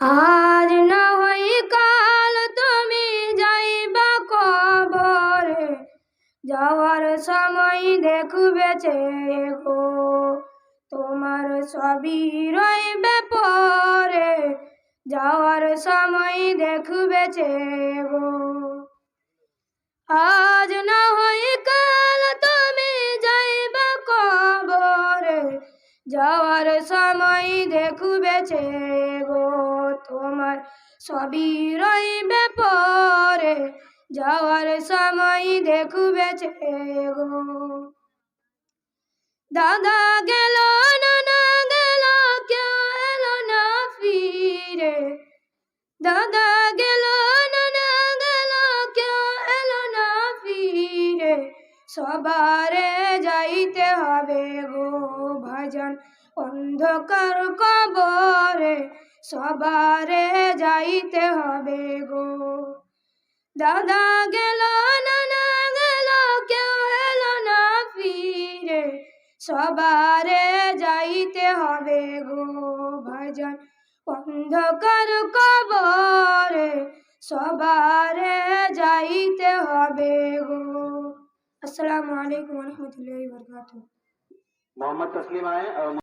আজ না হই কাল তুমি যাইবা কবরে। যাওয়ার সময় দেখবে গো, তোমার সবই রইবে পরে। যাওয়ার সময় দেখবে গো, আজ না হই কাল তুমি যাইবা কবরে। যাওয়ার সময় দেখবে গো তোমার সবই রইবে পরে। যাওয়ার সময় দেখবে গো দাদা গেল, নানা গেল, কেউ এলো না ফিরে। দাদা গেল, নানা গেল, কেউ এলো না ফিরে। সবারে যাইতে হবে গো ভজন অন্ধকার কবরে সবারে যাইতে হবে গো দাদা গেল নানা গেল কেউ এলো না ফিরে সবারে যাইতে হবে গো ভজন অন্ধকার কবরে সবারে যাইতে হবে গো আসসালামু আলাইকুম রহমতুল্লাহি বরকাতুহ मोहम्मद तस्लीम आए और